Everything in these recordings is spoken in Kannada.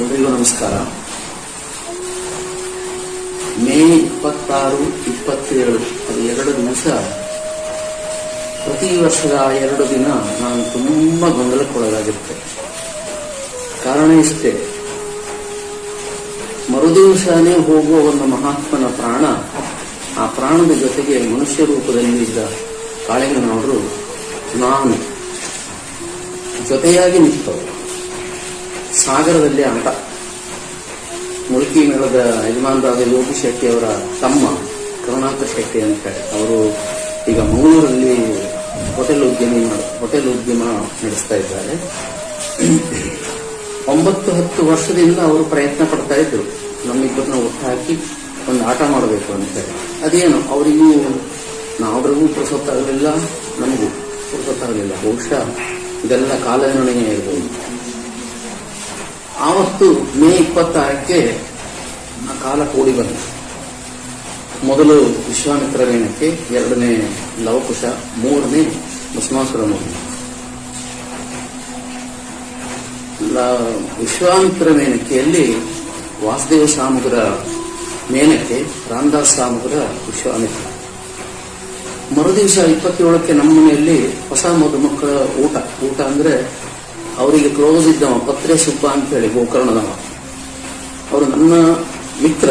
ಎಲ್ರಿಗೂ ನಮಸ್ಕಾರ. ಮೇ ಇಪ್ಪತ್ತಾರು ಇಪ್ಪತ್ತೇಳು ಅದು ಎರಡು ದಿವಸ ಪ್ರತಿ ವರ್ಷದ ಎರಡು ದಿನ ನಾನು ತುಂಬಾ ಗೊಂದಲಕ್ಕೊಳಗಾಗಿರುತ್ತೆ ಕಾರಣ ಇಷ್ಟೇ. ಮರುದಿವಸನೇ ಹೋಗುವ ಒಂದು ಮಹಾತ್ಮನ ಪ್ರಾಣ, ಆ ಪ್ರಾಣದ ಜೊತೆಗೆ ಮನುಷ್ಯ ರೂಪದಲ್ಲಿ ಇದ್ದ ಕಾಳಿಂಗನವರು ನಾನು. ಜೊತೆಯಾಗಿ ನಿಂತವರು. ಸಾಗರದಲ್ಲಿ ಆಟ ಮುಲ್ಕಿ ಮೇಳದ ಯಜಮಾನರಾದ ಯೋಗಿ ಶೆಟ್ಟಿ ಅವರ ತಮ್ಮ ಕರುಣಾಕರ್ ಶೆಟ್ಟಿ ಅಂತ ಅವರು ಈಗ ಮಂಗಳೂರಲ್ಲಿ ಹೋಟೆಲ್ ಉದ್ಯಮಿ ಹೋಟೆಲ್ ಉದ್ಯಮ ನಡೆಸ್ತಾ ಇದ್ದಾರೆ. ಒಂಬತ್ತು ಹತ್ತು ವರ್ಷದಿಂದ ಅವರು ಪ್ರಯತ್ನ ಪಡ್ತಾ ಇದ್ರು. ನಮ್ಮಿಬ್ಬರನ್ನ ಒಟ್ಟು ಹಾಕಿ ಒಂದು ಆಟ ಮಾಡಬೇಕು ಅಂತ ಅದೇನು, ಅವರಿಗೂ ನಾವ್ರಿಗೂ ಪುರುಸೊತ್ತಾಗಲಿಲ್ಲ ನಮಗೂ ಪುರುಸೊತ್ತಾಗಲಿಲ್ಲ ಬಹುಶಃ ಇದೆಲ್ಲ ಕಾಲಗಣನೆಯೇ ಇರ್ಬೋದು. ಆವತ್ತು ಮೇ ಇಪ್ಪತ್ತಾರಕ್ಕೆ ಕಾಲ ಕೂಡಿ ಬಂತು. ಮೊದಲು ವಿಶ್ವಾಮಿತ್ರ ವೇಣಕ್ಕೆ ಎರಡನೇ ಲವಕುಶ, ಮೂರನೇ ಭಸ್ಮಾಸುರ ಮೂರ್ತಿ. ವಿಶ್ವಾಮಿತ್ರ ಮೇನಕೆಯಲ್ಲಿ ವಾಸುದೇವ ಸಾಮುದ್ರ ಮೇನಕ್ಕೆ ರಾಮದಾಸ್ ಸಾಮುದ್ರ ವಿಶ್ವಾಮಿತ್ರ. ಮರುದಿವಸ ಇಪ್ಪತ್ತೇಳಕ್ಕೆ ನಮ್ಮ ಮನೆಯಲ್ಲಿ ಹೊಸ ಮಧುಮಕ್ಕಳ ಊಟ. ಊಟ ಅಂದ್ರೆ ಅವರಿಗೆ ಕ್ಲೋಸ್ ಇದ್ದವ, ಪತ್ರೆ ಸುಬ್ಬ ಅಂತ ಹೇಳಿ ಗೋಕರ್ಣದವ. ಅವರು ನನ್ನ ಮಿತ್ರ,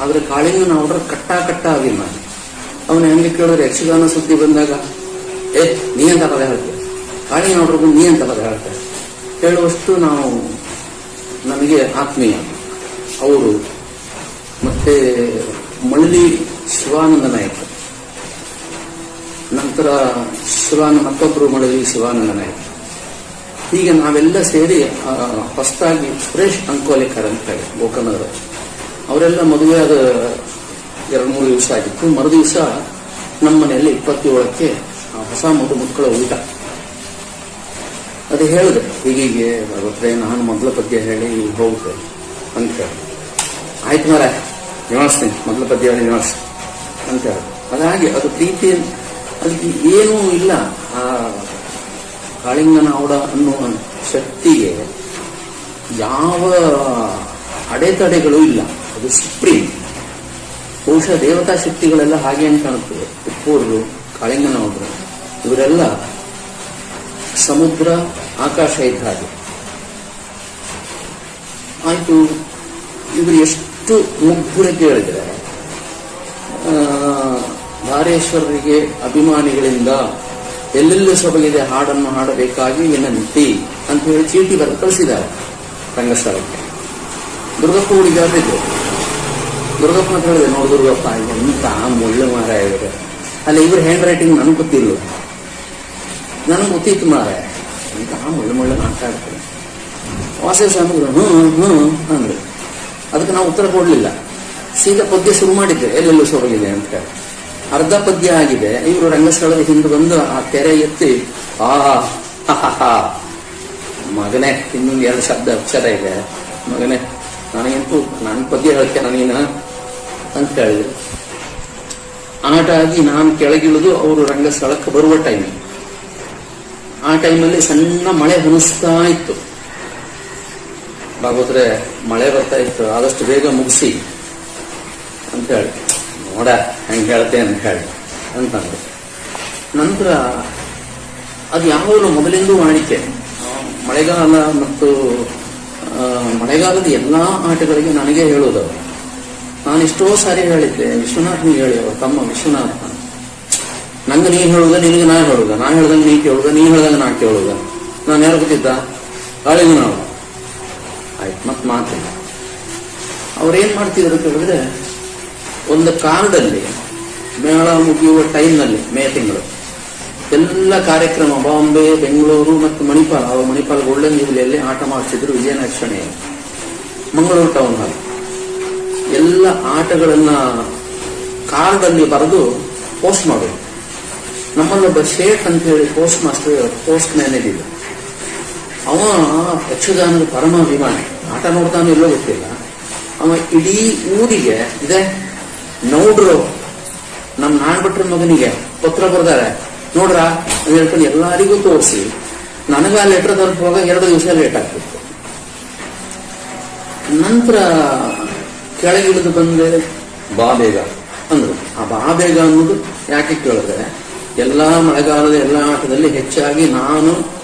ಆದ್ರೆ ಕಾಳಿಂಗನ ಅವರ ಕಟ್ಟ ಕಟ್ಟ ಆಗಿಲ್ಲ ಅವನ ಹೆಂಗೆ ಕೇಳಿದ್ರೆ ಯಕ್ಷಗಾನ ಸುದ್ದಿ ಬಂದಾಗ, ಏ, ನೀ ಅಂತ ಪದ ಹೇಳ್ತೆ? ಕಾಳಿಂಗನ ಬಂದು ನೀ ಅಂತ ಪದ ಹೇಳ್ತೇವೆ ಹೇಳುವಷ್ಟು ನಾವು ನಮಗೆ ಆತ್ಮೀಯ. ಅವರು ಮತ್ತೆ ಮಳ್ಳಿ ಶಿವಾನಂದ ನಾಯಕ. ನಂತರ ಶಿವಾನ ಮತ್ತೊಬ್ಬರು ಮಳಲಿ ಶಿವಾನಂದ ನಾಯಕ. ಹೀಗೆ ನಾವೆಲ್ಲ ಸೇರಿ ಹೊಸದಾಗಿ ಸುರೇಶ್ ಅಂಕೋಲೇಕರ್ ಅಂತ ಹೇಳಿ, ಗೋಕರ್ಣದವರು. ಅವರೆಲ್ಲ ಮದುವೆ ಆದ ಎರಡು ಮೂರು ದಿವಸ ಆಗಿತ್ತು. ಮರುದಿವಸ ನಮ್ಮ ಮನೆಯಲ್ಲಿ ಇಪ್ಪತ್ತೇಳಕ್ಕೆ ಹೊಸ ಮಗು ಮಕ್ಕಳ ಊಟ. ಅದು ಹೇಳಿದೆ ಹೀಗೀಗೆ ಭಗವತ್ರೆ, ನಾನು ಮೊದಲ ಪದ್ಯ ಹೇಳಿ ಹೋಗುತ್ತೆ ಅಂತ ಹೇಳಿ. ಆಯ್ತು ಮರ ನಿವಾಸ್ತೀನಿ ಮೊದಲ ಪದ್ಯ ಹೇಳಿ ನಿವಾಸ ಅಂತ ಹೇಳಿ. ಅದಾಗಿ ಅದು ಪ್ರೀತಿ ಅದಕ್ಕೆ ಏನೂ ಇಲ್ಲ, ಆ ಕಾಳಿಂಗನ ಔಡ ಅನ್ನುವ ಶಕ್ತಿಗೆ ಯಾವ ಅಡೆತಡೆಗಳು ಇಲ್ಲ. ಅದು ಸುಪ್ರೀಂ. ಬಹುಶಃ ದೇವತಾ ಶಕ್ತಿಗಳೆಲ್ಲ ಹಾಗೆ ಅಂತ ಕಾಣುತ್ತದೆ ತಿಪ್ಪೂರು ಕಾಳಿಂಗನವರು ಇವರೆಲ್ಲ ಸಮುದ್ರ ಆಕಾಶ ಇದ್ದ ಹಾಗೆ. ಆಯ್ತು ಇವರು ಎಷ್ಟು ಮುಗ್ಧರು ಕೇಳಿದ್ರೆ ಆ, ಧಾರೇಶ್ವರರಿಗೆ ಅಭಿಮಾನಿಗಳಿಂದ ಎಲ್ಲೆಲ್ಲೂ ಸೊಬಗಿದೆ, ಹಾಡನ್ನು ಹಾಡಬೇಕಾಗಿ ವಿನಂತಿ ಅಂತ ಹೇಳಿ ಚೀಟಿ ಬರೆದು ಕಳಿಸಿದ್ದಾರೆ ರಂಗಸ್ಥಳಕ್ಕೆ ದುರ್ಗಪ್ಪ ಹುಡುಗಿಯಾರಿದ್ರು ದುರ್ಗಪ್ಪ ಅಂತ ಹೇಳಿದೆ, ನೋಡಿ ದುರ್ಗಪ್ಪ ಎಂತ ಮುಳ್ಳು ಮಾರ ಇವರು. ಅಲ್ಲಿ ಇವ್ರ ಹ್ಯಾಂಡ್ ರೈಟಿಂಗ್ ನನಗೆ ಗೊತ್ತಿಲ್ಲ. ನನಗೆ ಗೊತ್ತಿತ್ತು ಮಾರ ಎಂತ ಮುಳ್ಳು ಮುಳ್ಳು ಮಾತಾಡ್ತಾರೆ ವಾಸವ ಸ್ವಾಮಿಗಳು ಹ್ಞೂ ಹ್ಞೂ ಅಂದ್ರು. ಅದಕ್ಕೆ ನಾವು ಉತ್ತರ ಕೊಡಲಿಲ್ಲ. ಸೀದಾ ಪದ್ಯ ಶುರು ಮಾಡಿದ್ದೆ, ಎಲ್ಲೆಲ್ಲೂ ಸೊರಗಿದೆ ಅಂತ ಹೇಳಿ. ಅರ್ಧ ಪದ್ಯ ಆಗಿದೆ. ಇವರು ರಂಗಸ್ಥಳದ ಹಿಂದೆ ಬಂದು ಆ ತೆರೆ ಎತ್ತಿ, ಆ. ಮಗನೇ, ಇನ್ನೊಂದು ಎರಡು ಶಬ್ದ ಅಕ್ಷರ ಇದೆ. ಮಗನೇ, ನನಗಂತೂ ನನ್ನ ಪದ್ಯ ಹೇಳಕ್ಕೆ ನನಗಿನ ಅಂತ ಹೇಳಿದ್ರು. ಆಟ ಆಗಿ ನಾನು ಕೆಳಗಿಳಿದು ಅವರು ರಂಗಸ್ಥಳಕ್ಕೆ ಬರುವ ಟೈಮ್ ಆ ಟೈಮಲ್ಲಿ ಸಣ್ಣ ಮಳೆ ಹುಣಿಸ್ತಾ ಇತ್ತು. ಭಾಗವತ್ರೆ, ಮಳೆ ಬರ್ತಾ ಇತ್ತು. ಆದಷ್ಟು ಬೇಗ ಮುಗಿಸಿ ಅಂತ ಹೇಳಿ ನೋಡ, ಹೆಂಗೆ ಅಂತ ಹೇಳಿ. ಅಂತಂದ್ರು. ನಂತರ ಅದು ಯಾವಾಗಲೂ ಮೊದಲಿಂದೂ ವಾಣಿಕೆ ಮಳೆಗಾಲ ಮತ್ತು ಮಳೆಗಾಲದ ಎಲ್ಲಾ ಆಟಗಳಿಗೆ ನನಗೆ ಹೇಳೋದು ಅವರು ನಾನು ಎಷ್ಟೋ ಸಾರಿ ಹೇಳಿದ್ದೆ ವಿಶ್ವನಾಥ್ನಿಗೆ ಹೇಳಿ ತಮ್ಮ ವಿಶ್ವನಾಥ ನಂಗೆ ನೀ ಹೇಳುದ, ನಿನಗೆ ನಾ ಹೇಳುದ, ನಾ ಹೇಳ್ದಂಗೆ ನೀ ಕೇಳುದ, ನೀ ಹೇಳ್ದಂಗೆ ನಾ ಕೇಳುದ. ನಾನು ಯಾರು ಗೊತ್ತಿದ್ದ? ಕಾಳಿಂಗ ನಾವು. ಆಯ್ತು, ಮತ್ತೆ ಮಾತಿಲ್ಲ ಅವ್ರೇನ್ ಮಾಡ್ತಿದ್ರು ಅಂತ ಹೇಳಿದ್ರೆ ಒಂದು ಕಾರ್ಡಲ್ಲಿ ಮೇಳ ಮುಗಿಯುವ ಟೈಮ್ನಲ್ಲಿ, ಮೇ ತಿಂಗಳು, ಎಲ್ಲ ಕಾರ್ಯಕ್ರಮ ಬಾಂಬೆ, ಬೆಂಗಳೂರು ಮತ್ತು ಮಣಿಪಾಲ್ ಅವರು ಮಣಿಪಾಲ್ ಗೋಲ್ಡನ್ ಜೂಬಿಲಿಯಲ್ಲಿ ಆಟ ಮಾಡಿಸಿದ್ರು ವಿಜಯನಕ್ಷಣೆ ಮಂಗಳೂರು ಟೌನ್ ಹಾಲ್ ಎಲ್ಲ ಆಟಗಳನ್ನ ಕಾರ್ಡಲ್ಲಿ ಬರೆದು ಪೋಸ್ಟ್ ಮಾಡೋದು ನಮ್ಮಲ್ಲೊಬ್ಬ ಶೇಖ್ ಅಂತ ಹೇಳಿ ಪೋಸ್ಟ್ ಮಾಸ್ಟರ್ ಪೋಸ್ಟ್ ಮ್ಯಾನ್ ಇದ್ದಿದ್ದ ಅವ ಯಕ್ಷಗಾನದ ಪರಮಾಭಿಮಾನಿ ಆಟ ನೋಡ್ತಾನೋ ಇಲ್ಲೋ ಗೊತ್ತಿಲ್ಲ. ಅವ ಇಡೀ ಊರಿಗೆ ಇದೆ. ನೋಡ್ರು. ನಮ್ಮ ನಾಣ್ಬಿಟ್ರ ಮಗನಿಗೆ ಪತ್ರ ಬರ್ದಾರೆ. ನೋಡ್ರ ಅಂತ ಹೇಳ್ಕೊಂಡು ಎಲ್ಲರಿಗೂ ತೋರಿಸಿ. ನನಗ ಆ ಲೆಟರ್ ತಲುಪುವಾಗ ಎರಡು ದಿವಸ ಲೇಟ್ ಆಗ್ತಿತ್ತು. ನಂತರ ಕೆಳಗಿಳಿದು ಬಂದೆ. ಬಾ ಬೇಗ. ಅಂದ್ರು. ಆ ಬಾ ಬೇಗ ಅನ್ನೋದು ಯಾಕೆ ಕೇಳಿದ್ರೆ ಎಲ್ಲಾ ಮಳೆಗಾಲದ ಎಲ್ಲಾ ಆಟದಲ್ಲಿ ಹೆಚ್ಚಾಗಿ ನಾನು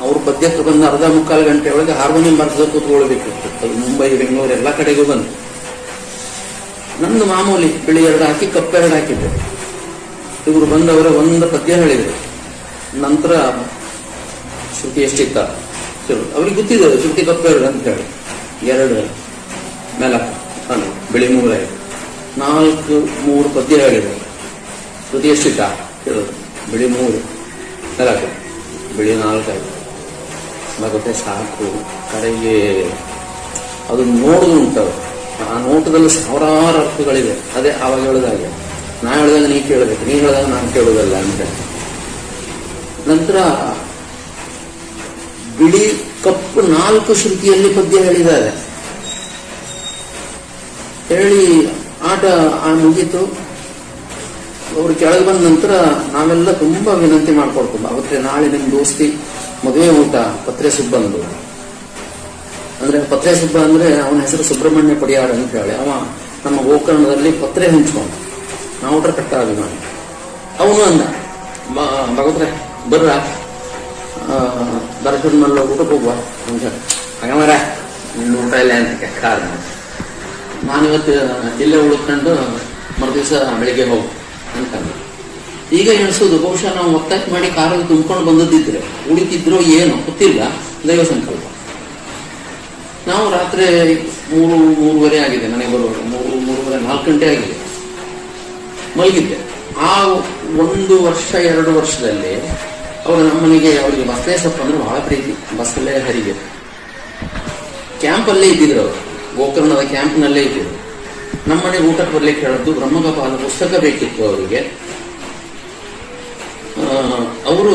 ಅವ್ರ ಪದ್ಯಕ್ಕೆ ಬಂದ ಅರ್ಧ ಮುಕ್ಕಾಲು ಗಂಟೆ ಒಳಗೆ ಹಾರ್ಮೋನಿಯಂ ಬರ್ತದೆ ಕೂತ್ಕೊಳ್ಬೇಕಿತ್ತು ಮುಂಬೈ ಬೆಂಗಳೂರು ಎಲ್ಲ ಕಡೆಗೂ ಬಂತು. ನಂದು ಮಾಮೂಲಿ, ಬಿಳಿ ಎರಡು ಹಾಕಿ ಕಪ್ಪೆರಡು ಹಾಕಿದ್ದೆ. ಇವರು ಬಂದವರ ಒಂದು ಪದ್ಯ ಹೇಳಿದ್ರು. ನಂತರ ಶ್ರುತಿ ಎಷ್ಟಿತ್ತ? ಅವ್ರಿಗೆ ಗೊತ್ತಿದೆ ಶ್ರುತಿ ಕಪ್ಪೆರಡು ಅಂತ ಹೇಳಿ. ಎರಡು. ಅನ್ನು ಬಿಳಿ ಮೂರ ನಾಲ್ಕು, ಮೂರು ಪದ್ಯ ಹೇಳಿದ್ರು. ಶ್ರುತಿ ಎಷ್ಟಿತ್ತ? ಕೇಳೋದು ಬಿಳಿ ಮೂರು. ಮೇಲಕ್ಕ ಬಿಳಿ ನಾಲ್ಕಾಯ್ತು ಮತ್ತೆ ಸಾಕು, ಕಡೆಗೆ. ಅದು ನೋಡಿದ್ರು ಆ ನೋಟದಲ್ಲಿ ಸಾವಿರಾರು ಅರ್ಥಗಳಿವೆ. ಅದೇ ಆವಾಗ ಹೇಳಿದಾಗೆ ನಾ ಹೇಳಿದಾಗ ನೀ ಕೇಳಬೇಕು. ನೀ ಹೇಳಿದಾಗ ನಾನು ಕೇಳೋದಲ್ಲ ಅಂತ. ನಂತರ ಬಿಳಿ ಕಪ್ಪು ನಾಲ್ಕು ಶ್ರುತಿಯಲ್ಲಿ ಪದ್ಯ ಹೇಳಿದ್ದಾರೆ. ಹೇಳಿ ಆಟ ಆ ಮುಗೀತು. ಅವ್ರು ಕೆಳಗೆ ಬಂದ ನಂತರ ನಾವೆಲ್ಲ ತುಂಬಾ ವಿನಂತಿ ಮಾಡ್ಕೊಡ್ತೀವಿ ಅವತ್ತೆ ನಾಳೆ ನಿಮ್ ದೋಸ್ತಿ ಮದುವೆ ಊಟ, ಪತ್ರೆ ಸುಬ್ಬಂದು. ಅಂದ್ರೆ ಪತ್ರೆ ಸುಬ್ಬ ಅಂದ್ರೆ ಅವನ ಹೆಸರು ಸುಬ್ರಹ್ಮಣ್ಯ ಪಡಿಯಾರ ಅಂತ ಹೇಳಿ. ಅವ ನಮ್ಮ ಗೋಕರ್ಣದಲ್ಲಿ ಪತ್ರೆ ಹಂಚ್ಕೊಂಡ ನಾವು ಕಟ್ಟ ಅಭಿಮಾನಿ. ಅವನು ಅಂದ, "ಬ- ಭಗವತ್ರೆ, ಬರ್ರ. ದರ್ಶನ ಮಲ್ಲ ಊಟಕ್ಕೆ ಹೋಗುವ. ಅಂತ ಹೇಳಿ ನಿನ್ನ ಊಟ ಇಲ್ಲ ಅಂತ ಕಾರಣ. ನಾನಿವತ್ತು ಇಲ್ಲೇ ಉಳ್ಕೊಂಡು ಮರುದಿವಸ ಬೆಳಿಗ್ಗೆ ಹೋಗು ಅಂತ ಈಗ ಎಣಿಸೋದು, ಬಹುಶಃ ನಾವು ಒತ್ತಾಯ ಮಾಡಿ ಕಾರಲ್ಲಿ ತುಂಬ್ಕೊಂಡು ಬಂದದ್ದಿದ್ರೆ, ಉಳಿತಿದ್ರೋ ಏನು ಗೊತ್ತಿಲ್ಲ. ದೈವ ಸಂಕಲ್ಪ. ನಾವು ರಾತ್ರಿ ಮೂರು, ಮೂರುವರೆ ಆಗಿದೆ, ಮನೆಗೆ ಬರುವಾಗ. ಮೂರು, ಮೂರುವರೆ, ನಾಲ್ಕು ಗಂಟೆ ಆಗಿದೆ. ಮಲಗಿದ್ದೆ. ಆ ಒಂದು ವರ್ಷ, ಎರಡು ವರ್ಷದಲ್ಲಿ ಅವರು ನಮ್ಮನೆಗೆ ಅವರಿಗೆ ಬಸ್ಲೇ ಸೊಪ್ಪು ಅಂದ್ರೆ ಬಹಳ ಪ್ರೀತಿ. ಬಸ್ಸಲ್ಲೇ ಹರಿಗೆ ಕ್ಯಾಂಪಲ್ಲೇ ಇದ್ದಿದ್ರು ಅವರು. ಗೋಕರ್ಣದ ಕ್ಯಾಂಪ್ನಲ್ಲೇ ಇದ್ದಿದ್ರು. ನಮ್ಮನೆಗೆ ಊಟಕ್ಕೆ ಬರ್ಲಿಕ್ಕೆ ಹೇಳದ್ದು, ಬ್ರಹ್ಮಗಪಾಲ ಪುಸ್ತಕ ಬೇಕಿತ್ತು ಅವರಿಗೆ. ಅವರು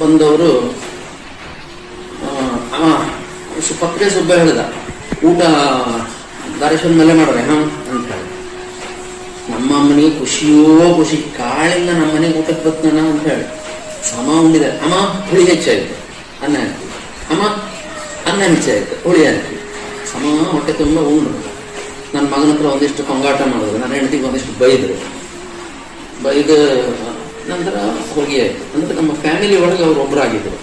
ಬಂದವರು ಪತ್ರೆ ಸುಬ್ಬ ಹೇಳಿದ. ಊಟ ದಾರೇಶ್ವರ ಮೇಲೆ ಮಾಡ್ರೆ ಹಾ ಅಂತ ನಮ್ಮ ಅಮ್ಮನಿಗೆ ಖುಷಿಯೋ ಖುಷಿ, ಕಾಳಿಂದ ನಮ್ಮ ಮನೆಗೆ ಊಟಕ್ಕೆ ಬರ್ತಾನ ಅಂತ ಹೇಳಿ. ಸಮ ಉಂಡಿದೆ, ಅಮ್ಮ ಹುಳಿ ಹೆಚ್ಚಾಯ್ತು ಅನ್ನ ಹಾಕಿ. ಅಮ್ಮ, ಅನ್ನ ಹೆಚ್ಚಾಯ್ತು ಹುಳಿ ಹಾಕಿ. ಸಮ ಹೊಟ್ಟೆ ತುಂಬ ಉಂಡು. ನನ್ನ ಮಗನ ಹತ್ರ ಒಂದಿಷ್ಟು ಕೊಂಗಾಟ ಮಾಡಿದ್ರು ನನ್ನ ಹೆಂಡತಿಗೆ ಒಂದಿಷ್ಟು ಬೈದ್ರು. ಬೈದ ನಂತರ ಹೋಗಿ ಆಯ್ತು. ಅಂದ್ರೆ ನಮ್ಮ ಫ್ಯಾಮಿಲಿ ಒಳಗೆ ಅವ್ರು ಒಬ್ಬರಾಗಿದ್ರು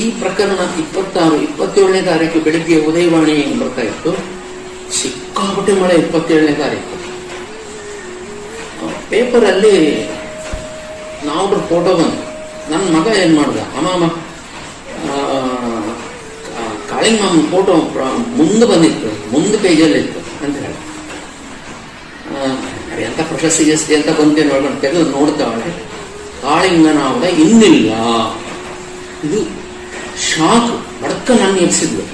ಈ ಪ್ರಕರಣ ಇಪ್ಪತ್ತಾರು, ಇಪ್ಪತ್ತೇಳನೇ ತಾರೀಕು ಬೆಳಿಗ್ಗೆ ಉದಯವಾಣಿ ಬರ್ತಾ ಇತ್ತು? ಸಿಕ್ಕಾಪಟ್ಟೆ ಮಳೆ ಇಪ್ಪತ್ತೇಳನೇ ತಾರೀಕು. ಪೇಪರ್ ಅಲ್ಲಿ ನಾವು ಫೋಟೋ ಬಂತು ನನ್ನ ಮಗ ಏನ್ ಮಾಡ್ದ? ಅಮ್ಮ ಕಾಳಿಂಗಮ್ಮ ಫೋಟೋ ಮುಂದೆ ಬಂದಿತ್ತು, ಮುಂದೆ ಪೇಜಲ್ಲಿ ಇತ್ತು ಅಂತ ಹೇಳಿ. ಎಂತ ಪ್ರಶಸ್ತಿ ಗಿಸ್ತಿ ಅಂತ ಬಂದೇ ನೋಡ್ಕೊಂಡು ತೆಗೆದು ನೋಡ್ತಾಳೆ ಕಾಳಿಂಗನಾವದ ಇನ್ನಿಲ್ಲ. ಇದು ಶಾಕ್ ಬಡಕ ನಾನು ಎಬ್ಸಿದ್ಲು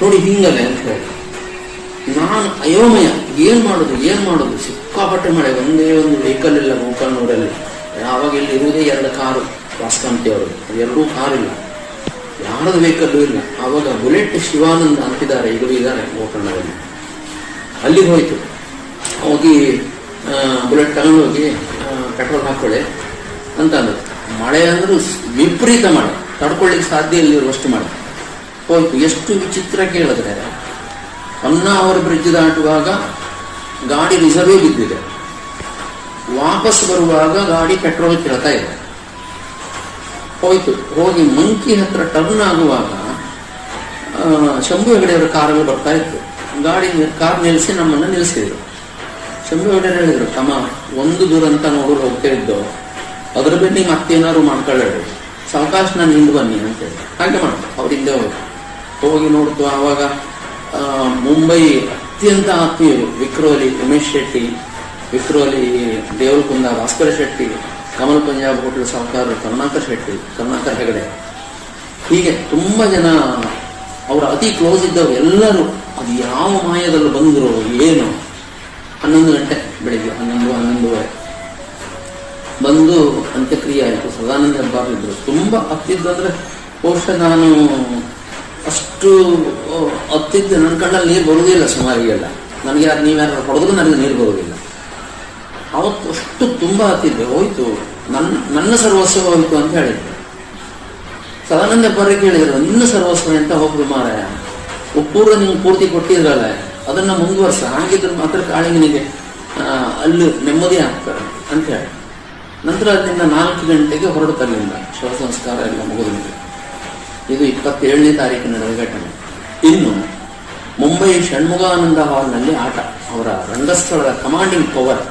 ನೋಡಿ ಹಿಂಗಲ್ಲ ಅಂತ ಹೇಳಿ. ನಾನು ಅಯೋಮಯ, ಏನ್ ಮಾಡೋದು ಏನ್ ಮಾಡೋದು? ಸಿಕ್ಕಾಪಟ್ಟೆ ಮಳೆ, ಒಂದೇ ಒಂದು ವೆಹಿಕಲ್ ಇಲ್ಲ ಗೋಕರ್ಣೂರಲ್ಲಿ ಯಾವಾಗ ಇಲ್ಲಿ ಇರುವುದೇ ಎರಡು ಕಾರು, ವಾಸ್ಕಾಂತಿ ಅವರು. ಎರಡೂ ಕಾರ್ ಇಲ್ಲ ಯಾರದ ವೆಹಿಕಲ್ ಇಲ್ಲ. ಆವಾಗ ಬುಲೆಟ್ ಶಿವಾನಂದ ಅಂತಿದ್ದಾರೆ ಇದು ಇದ್ದಾರೆ ಗೋಕರ್ಣದಲ್ಲಿ ಅಲ್ಲಿಗೆ ಹೋಯ್ತು. ಹೋಗಿ ಬುಲೆಟ್ ತಗೊಂಡೋಗಿ ಪೆಟ್ರೋಲ್ ಹಾಕೊಳ್ಳಿ ಅಂತ ಅಂದ್ರು. ಮಳೆ ಅಂದ್ರೂ ವಿಪರೀತ ಮಳೆ. ತಡ್ಕೊಳ್ಳಿಕ್ಕೆ ಸಾಧ್ಯ ಇಲ್ಲಿರುವಷ್ಟು ಮಾಡಿ ಹೋಯ್ತು, ಎಷ್ಟು ವಿಚಿತ್ರ ಕೇಳಿದ್ರೆ ಹೊನ್ನಾವರ ಬ್ರಿಡ್ಜ್ ದಾಟುವಾಗ ಗಾಡಿ ರಿಸರ್ವೇ ಬಿದ್ದಿದೆ. ವಾಪಸ್ ಬರುವಾಗ ಗಾಡಿ ಪೆಟ್ರೋಲ್ ಕೇಳ್ತಾ ಇದೆ. ಹೋಯ್ತು, ಹೋಗಿ ಮಂಕಿ ಹತ್ರ ಟರ್ನ್ ಆಗುವಾಗ ಶಂಭು ಹೆಗಡೆಯವರ ಕಾರಲ್ಲಿ ಬರ್ತಾ ಇತ್ತು ಗಾಡಿ ಕಾರ್ ನಿಲ್ಲಿಸಿ ನಮ್ಮನ್ನು ನಿಲ್ಲಿಸಿದ್ರು ಶಂಭು ಹೆಗಡೆ ಹೇಳಿದ್ರು, ತಮ್ಮ, ಒಂದು ದುರಂತ ನೋಡೋರು ಹೋಗ್ತಾ ಇದ್ದು, ಅದ್ರ ಬಗ್ಗೆ ಮತ್ತೇನಾದ್ರು ಮಾಡ್ಕೊಳ್ಳಿ ಸಾವಕಾಶ ನಾನು ಹಿಂದೆ ಬನ್ನಿ ಅಂತ ಹೇಳಿ. ಹಾಗೆ ಮಾಡೋದು. ಅವ್ರು ಹಿಂದೆ ಹೋಗಿ ಹೋಗಿ ನೋಡ್ತು ಆವಾಗ ಮುಂಬೈ ಅತ್ಯಂತ ಆತ್ಮೀಯರು ವಿಕ್ರೋಲಿ ಉಮೇಶ್ ಶೆಟ್ಟಿ ವಿಕ್ರೋಲಿ ದೇವರಕುಂದ ಭಾಸ್ಕರ ಶೆಟ್ಟಿ, ಕಮಲ್ ಪಂಜಾಬ್ ಹೋಟೆಲ್ ಸಹಕಾರ, ಕರುಣಾಕರ್ ಶೆಟ್ಟಿ, ಕರುಣಾಕರ್ ಹೆಗಡೆ. ಹೀಗೆ ತುಂಬಾ ಜನ ಅವರ ಅತಿ ಕ್ಲೋಸ್ ಇದ್ದವರು ಎಲ್ಲರೂ ಅದು ಯಾವ ಮಾಯದಲ್ಲಿ ಬಂದರು ಏನು? ಹನ್ನೊಂದು ಗಂಟೆ ಬೆಳಿಗ್ಗೆ, ಹನ್ನೊಂದು, ಹನ್ನೊಂದುವರೆ. ಬಂದು ಅಂತ್ಯಕ್ರಿಯೆ ಆಯಿತು. ಸದಾನಂದ ಹೆಬ್ಬಾರ್ ಇದ್ರು. ತುಂಬ ಹತ್ತಿದ್ದು ಅಂದ್ರೆ ಬಹುಶಃ ನಾನು ಅಷ್ಟು ಆ, ಹತ್ತಿದ್ದು ನನ್ನ ಕಣ್ಣಲ್ಲಿ ನೀರು ಬರುವುದಿಲ್ಲ ಸುಮಾರಿಗೆಲ್ಲ. ನನಗೆ ಅದು ನೀವ್ಯಾರು ಹೊಡೆದ್ರು ನನಗೆ ನೀರು ಬರುವುದಿಲ್ಲ. ಅವತ್ತು ಅಷ್ಟು ತುಂಬ ಹತ್ತಿದ್ದೆ. ಹೋಯ್ತು. ನನ್ನ ನನ್ನ ಸರ್ವಸ್ವ ಹೋಯ್ತು ಅಂತ ಹೇಳಿದ್ರು. ಸದಾನಂದ ಹೆಬ್ಬಾರಿಗೆ ಕೇಳಿದ್ರು ನಿನ್ನ ಸರ್ವಸ್ವ ಅಂತ ಹೋಗುದು ಮಾರಾಯ ಉಪ್ಪೂರ ನಿಮ್ಗೆ ಪೂರ್ತಿ ಕೊಟ್ಟಿದ್ರಲ್ಲ. ಅದನ್ನ ಮುಂದುವರ್ಸ. ಹಾಗಿದ್ರೆ ಮಾತ್ರ ಕಾಳಿಂಗನಿಗೆ ಅಲ್ಲಿ ನೆಮ್ಮದಿ ಆಗ್ತಾರೆ ಅಂತ ಹೇಳಿ. ನಂತರ ಅಲ್ಲಿಂದ ನಾಲ್ಕು ಗಂಟೆಗೆ ಹೊರಡುತ್ತಲ್ಲಿಂದ ಶವ ಸಂಸ್ಕಾರ ಎಲ್ಲ ಮುಗಿದಂತೆ. ಇದು ಇಪ್ಪತ್ತೇಳನೇ ತಾರೀಕು ನಡೆದ ಘಟನೆ ಇನ್ನು ಮುಂಬೈ ಷಣ್ಮುಗಾನಂದ ಹಾಲ್ನಲ್ಲಿ ಆಟ. ಅವರ ರಂಗಸ್ಥಳದ ಕಮಾಂಡಿಂಗ್ ಪವರ್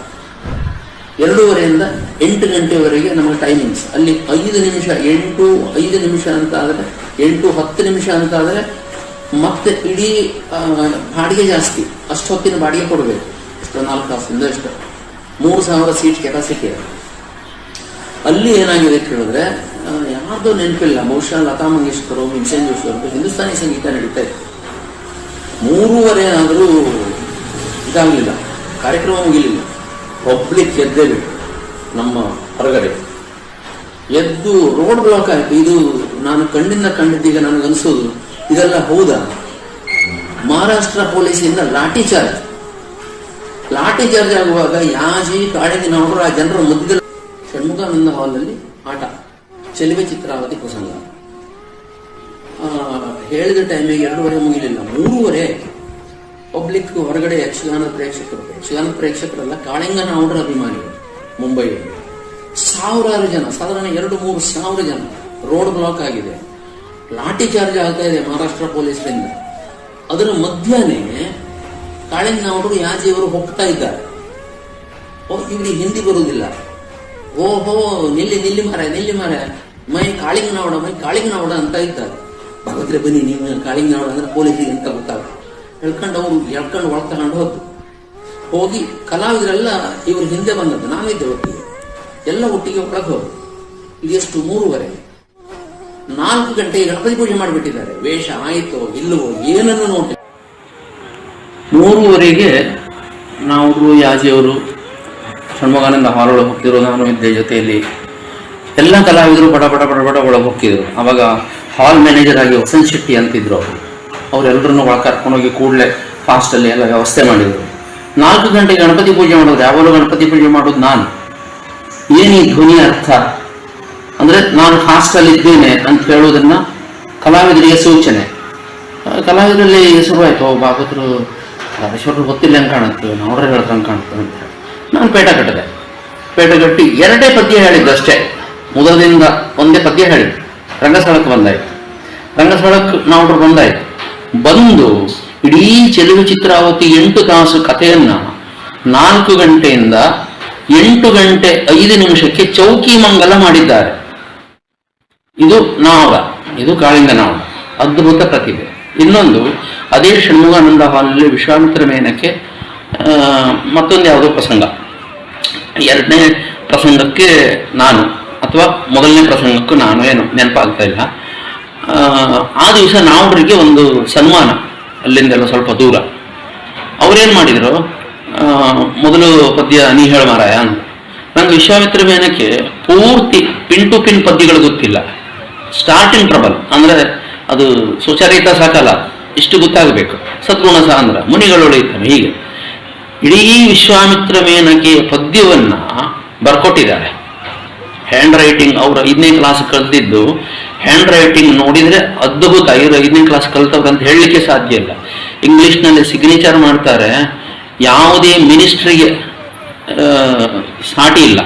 ಎರಡೂವರೆಯಿಂದ ಎಂಟು ಗಂಟೆವರೆಗೆ ನಮಗೆ ಟೈಮಿಂಗ್ಸ್ ಅಲ್ಲಿ ಐದು ನಿಮಿಷ, ಎಂಟು ಐದು ನಿಮಿಷ ಅಂತ ಆದರೆ, ಎಂಟು ಹತ್ತು ನಿಮಿಷ ಅಂತ ಆದರೆ ಮತ್ತೆ ಇಡೀ ಬಾಡಿಗೆ ಜಾಸ್ತಿ. ಅಷ್ಟು ಹೊತ್ತಿನ ಬಾಡಿಗೆ ಕೊಡಬೇಕು. ಇಷ್ಟು ನಾಲ್ಕು ತಾಸಿಂದ ಇಷ್ಟು ಮೂರು ಸಾವಿರ ಸೀಟ್ ಕೆಪಾಸಿಟಿ ಇದೆ ಅಲ್ಲಿ ಏನಾಗಿದೆ ಕೇಳಿದ್ರೆ ಯಾರ್ದೋ ನೆನಪಿಲ್ಲ. ಬಹುಶಃ ಲತಾ ಮಂಗೇಶ್ಕರ್ ವಿನ್ಸೆಂಟ್ ಜೋಶಿ ಅವರು ಹಿಂದೂಸ್ತಾನಿ ಸಂಗೀತ ನಡೀತಾ ಇತ್ತು. ಮೂರುವರೆ ಆದರೂ ಇದಾಗಲಿಲ್ಲ. ಕಾರ್ಯಕ್ರಮ ಮುಗಿಲಿಲ್ಲ. ಪಬ್ಲಿಕ್ ಎದ್ದೇ ಬಿಟ್ಟು ನಮ್ಮ ಹೊರಗಡೆ. ಎದ್ದು ರೋಡ್ ಬ್ಲಾಕ್ ಆಯ್ತು. ಇದು ನಾನು ಕಣ್ಣಿಂದ ಕಂಡಿದ್ದೀಗ ನನಗನ್ಸೋದು. ಇದೆಲ್ಲ ಹೌದಾ? ಮಹಾರಾಷ್ಟ್ರ ಪೊಲೀಸಿಂದ ಲಾಠಿ ಚಾರ್ಜ್. ಲಾಠಿ ಚಾರ್ಜ್ ಆಗುವಾಗ ಯಾಜಿ ಕಾಳಿಂಗನವರು ಆ ಜನರು ಮಧ್ಯದಲ್ಲಿ ಷಣ್ಮುಖಾನಂದ ಹಾಲ್ನಲ್ಲಿ ಆಟ, ಚೆಲುವೆ ಚಿತ್ರಾವತಿ ಪ್ರಸಂಗ. ಹೇಳಿದ ಟೈಮಿಗೆ ಎರಡೂವರೆ ಮುಗಿಲಿಲ್ಲ. ಮೂರುವರೆ ಪಬ್ಲಿಕ್ ಹೊರಗಡೆ ಯಕ್ಷಗಾನ ಪ್ರೇಕ್ಷಕರು. ಯಕ್ಷಗಾನ ಪ್ರೇಕ್ಷಕರಲ್ಲ ಕಾಳಿಂಗನ ಅವರ ಅಭಿಮಾನಿಗಳು, ಮುಂಬೈಯಲ್ಲಿ. ಸಾವಿರಾರು ಜನ, ಸಾಧಾರಣ ಎರಡು ಮೂರು ಸಾವಿರ ಜನ ರೋಡ್ ಬ್ಲಾಕ್ ಆಗಿದೆ. ಲಾಠಿ ಚಾರ್ಜ್ ಆಗ್ತಾ ಇದೆ ಮಹಾರಾಷ್ಟ್ರ ಪೊಲೀಸರಿಂದ ಅದರ ಮಧ್ಯಾಹ್ನ ಕಾಳಿಂಗನವರು ಯಾಜಿಯವರು ಹೋಗ್ತಾ ಇದ್ದಾರೆ. ಅವ್ರಿಗೆ ಹಿಂದಿ ಬರುವುದಿಲ್ಲ. ಓಹೋ, ನಿಲ್ಲಿ ನಿಲ್ಲಿ ಮಾರ ನಿಲ್ಲಿ ಮಾರ. ಮೈ ಕಾಳಿಂಗನವಡ ಮೈ ಕಾಳಿಂಗನವಡ ಅಂತ ಇದ್ದಾರೆ. ಭಗವತ್ರೆ ಬನ್ನಿ, ನೀವು ಕಾಳಿಂಗನವಡ ಅಂದ್ರೆ ಪೊಲೀಸಿಗೆ ಅಂತ ಗೊತ್ತಾಗ ಹೇಳ್ಕೊಂಡು ಅವರು ಎಳ್ಕೊಂಡು ಒಳ ತಗೊಂಡು ಹೋದ್ರು. ಹೋಗಿ ಕಲಾವಿದರೆಲ್ಲ ಇವ್ರ ಹಿಂದೆ ಬಂದದ್ದು. ನಾವಿದ್ದೆ ಒಟ್ಟಿಗೆ. ಎಲ್ಲ ಒಟ್ಟಿಗೆ ಒಳಗೆ ಹೋದ್ರು. ಎಷ್ಟು? ಮೂರುವರೆ. ನಾಲ್ಕು ಗಂಟೆಗೆ ಗಣಪತಿ ಪೂಜೆ ಮಾಡಿಬಿಟ್ಟಿದ್ದಾರೆ. ವೇಷ ಆಯಿತೋ, ಇಲ್ಲವೋ, ಏನನ್ನು ನೋಡಿ ಮೂರುವರೆಗೆ ನಾವು ಯಾಜಿಯವರು ಷಣ್ಮುಖಾನಂದ ಹಾಲ್ ಹೋಗ್ತಿದ್ರು, ನಾನು ಇದ್ದೆ ಜೊತೆಯಲ್ಲಿ. ಎಲ್ಲ ಕಲಾವಿದರು ಬಡ ಬಡ ಬಡ ಬಡ ಒಳಗೆ ಹೋಗ್ತಿದ್ರು. ಅವಾಗ ಹಾಲ್ ಮ್ಯಾನೇಜರ್ ಆಗಿ ವಸಂತ್ ಶೆಟ್ಟಿ ಅಂತಿದ್ರು ಅವರು. ಅವರೆಲ್ಲರನ್ನು ಒಳಗೆ ಕರ್ಕೊಂಡೋಗಿ ಕೂಡಲೇ ಫಾಸ್ಟಲ್ಲಿ ಎಲ್ಲ ವ್ಯವಸ್ಥೆ ಮಾಡಿದರು. ನಾಲ್ಕು ಗಂಟೆಗೆ ಗಣಪತಿ ಪೂಜೆ ಮಾಡೋದು ಯಾವಾಗಲೂ ಗಣಪತಿ ಪೂಜೆ ಮಾಡೋದು ನಾನು? ಏನು ಈ ಧ್ವನಿ ಅರ್ಥ? ಅಂದರೆ ನಾನು ಹಾಸ್ಟೆಲ್ ಇದ್ದೇನೆ ಅಂತ ಹೇಳೋದನ್ನು ಕಲಾವಿದರಿಗೆ ಸೂಚನೆ. ಕಲಾವಿದರಲ್ಲಿ ಹೆಸರು ಆಯಿತು, ಭಾಗವತರು ರಾಮೇಶ್ವರರು ಗೊತ್ತಿಲ್ಲ ಅಂತ ಕಾಣುತ್ತೆ ನೋಡ್ರೆ ಹೇಳ್ತಂಗೆ ಕಾಣುತ್ತೆ ಅಂತ. ನಾನು ಪೇಟ ಕಟ್ಟಿದೆ. ಪೇಟ ಕಟ್ಟಿ ಎರಡೇ ಪದ್ಯ ಹೇಳಿದ್ದು ಅಷ್ಟೇ ಮೊದಲಿಂದ ಒಂದೇ ಪದ್ಯ ಹೇಳಿದ್ದು. ರಂಗಸ್ಥಳಕ್ಕೆ ಬಂದಾಯ್ತು. ರಂಗಸ್ಥಳಕ್ಕೆ ನಾವು ಬಂದಾಯ್ತು. ಬಂದು ಇಡೀ ಚೆಲುವು ಚಿತ್ರಾವತಿ ಎಂಟು ತಾಸು ಕಥೆಯನ್ನ ನಾಲ್ಕು ಗಂಟೆಯಿಂದ ಎಂಟು ಗಂಟೆ ಐದು ನಿಮಿಷಕ್ಕೆ ಚೌಕಿ ಮಂಗಲ ಮಾಡಿದ್ದಾರೆ. ಇದು ನಾವ. ಇದು ಕಾಳಿಂಗ ನಾವ. ಅದ್ಭುತ ಪ್ರತಿಭೆ. ಇನ್ನೊಂದು, ಅದೇ ಷಣ್ಮುಗಾನಂದ ಹಾಲಲ್ಲಿ ವಿಶ್ವಾಮಿತ್ರ ಮೇನಕ್ಕೆ ಮತ್ತೊಂದು ಯಾವುದೋ ಪ್ರಸಂಗ. ಎರಡನೇ ಪ್ರಸಂಗಕ್ಕೆ ನಾನು ಅಥವಾ ಮೊದಲನೇ ಪ್ರಸಂಗಕ್ಕೂ ನಾನು ಏನು ನೆನಪಾಗ್ತಾ ಇಲ್ಲ. ಆ, ದಿವಸ ನಾವರಿಗೆ ಒಂದು ಸನ್ಮಾನ ಅಲ್ಲಿಂದೆಲ್ಲ ಸ್ವಲ್ಪ ದೂರ. ಅವರೇನು ಮಾಡಿದರು ಮೊದಲು ಪದ್ಯ ನೀ ಹೇಳ ಮಾರಾಯ ಅಂತ ನಂಗೆ ವಿಶ್ವಾಮಿತ್ರ ಮೇನಕ್ಕೆ ಪೂರ್ತಿ ಪಿನ್ ಟು ಪಿನ್ ಪದ್ಯಗಳು ಗೊತ್ತಿಲ್ಲ. ಸ್ಟಾರ್ಟಿಂಗ್ ಟ್ರಬಲ್ ಅಂದರೆ ಅದು ಸುಚರಿತ ಸಾಕಲ್ಲ ಇಷ್ಟು ಗೊತ್ತಾಗಬೇಕು. ಸದ್ಗುಣ ಮುನಿಗಳು ಉಳಿತಾನೆ ಹೀಗೆ. ಇಡೀ ವಿಶ್ವಾಮಿತ್ರ ಮೇನಕೆಯ ಪದ್ಯವನ್ನ ಬರ್ಕೊಟ್ಟಿದ್ದಾರೆ. ಹ್ಯಾಂಡ್ ರೈಟಿಂಗ್ ಅವ್ರು ಐದನೇ ಕ್ಲಾಸ್ ಕಲ್ತಿದ್ದು ಹ್ಯಾಂಡ್ ರೈಟಿಂಗ್ ನೋಡಿದ್ರೆ ಅದ್ಭುತ, ಇವರು ಐದನೇ ಕ್ಲಾಸ್ ಕಲ್ತವ್ರು ಅಂತ ಹೇಳಲಿಕ್ಕೆ ಸಾಧ್ಯ ಇಲ್ಲ. ಇಂಗ್ಲೀಷ್ನಲ್ಲಿ ಸಿಗ್ನೇಚರ್ ಮಾಡ್ತಾರೆ, ಯಾವುದೇ ಮಿನಿಸ್ಟ್ರಿಗೆ ಸಾಟಿ ಇಲ್ಲ.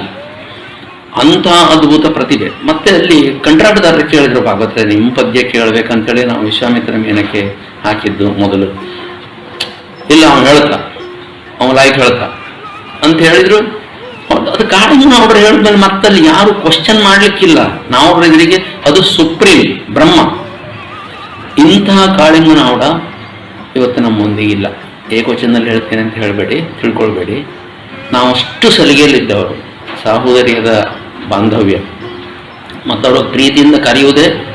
ಅಂಥ ಅದ್ಭುತ ಪ್ರತಿಭೆ. ಮತ್ತೆ ಅಲ್ಲಿ ಕಂಟ್ರಾಕ್ಟ್ದಾರರು ಕೇಳಿದ್ರು ಭಾಗವತ ನಿಮ್ಮ ಪದ್ಯ ಕೇಳಬೇಕಂತೇಳಿ ನಾವು ವಿಶ್ವಾಮಿತ್ರ ಮೇನಕ್ಕೆ ಹಾಕಿದ್ದು ಮೊದಲು. ಇಲ್ಲ, ಅವನು ಹೇಳ್ತಾ ಅವನು ಲೈಟ್ ಹೇಳ್ತಾ. ಅಂತ ಹೇಳಿದ್ರು ಅದು ಕಾಡಿನ ಅವ್ರು ಹೇಳಿದ್ಮೇಲೆ ಮತ್ತಲ್ಲಿ ಯಾರು ಕ್ವಶನ್ ಮಾಡ್ಲಿಕ್ಕಿಲ್ಲ. ನಾವು ಎದುರಿಗೆ, ಅದು ಸುಪ್ರೀಂ, ಬ್ರಹ್ಮ. ಇಂತಹ ಕಾಳಿಂಗನ ಅವಡ ಇವತ್ತು ನಮ್ಮ ಮುಂದಿಗಿಲ್ಲ ಏಕವಚನದಲ್ಲಿ ಹೇಳ್ತೇನೆ ಅಂತ ಹೇಳಬೇಡಿ, ತಿಳ್ಕೊಳ್ಬೇಡಿ. ನಾವು ಅಷ್ಟು ಸಲಿಗೆಯಲ್ಲಿದ್ದವರು, ಸಹೋದರಿಯದ ಬಾಂಧವ್ಯ. ಮತ್ತವರು ಪ್ರೀತಿಯಿಂದ ಕರೆಯುವುದೇ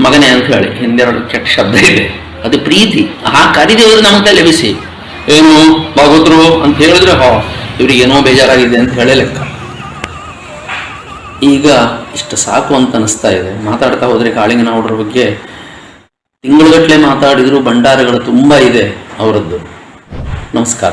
ಮಗನೇ ಅಂತ ಹೇಳಿ. ಹಿಂದೆರಡು ಶಬ್ದ ಇದೆ. ಅದು ಪ್ರೀತಿ. ಆ ಕರಿದೇವರು ನಮಗೆ ಲಭಿಸಿ ಏನು ಭಾಗವತರು ಅಂತ ಹೇಳಿದ್ರೆ, ಹೋ, ಇವ್ರಿಗೆ ಏನೋ ಬೇಜಾರಾಗಿದೆ ಅಂತ ಹೇಳೇ ಲೆಕ್ಕ. ಈಗ ಇಷ್ಟು ಸಾಕು ಅಂತ ಅನಿಸ್ತಾ ಇದೆ. ಮಾತಾಡ್ತಾ ಹೋದ್ರೆ ಕಾಳಿಂಗನೌಡರ ಬಗ್ಗೆ ತಿಂಗಳುಗಟ್ಟಲೆ ಮಾತಾಡಿದ್ರು, ಭಂಡಾರಗಳು ತುಂಬಾ ಇದೆ ಅವರದ್ದು. ನಮಸ್ಕಾರ.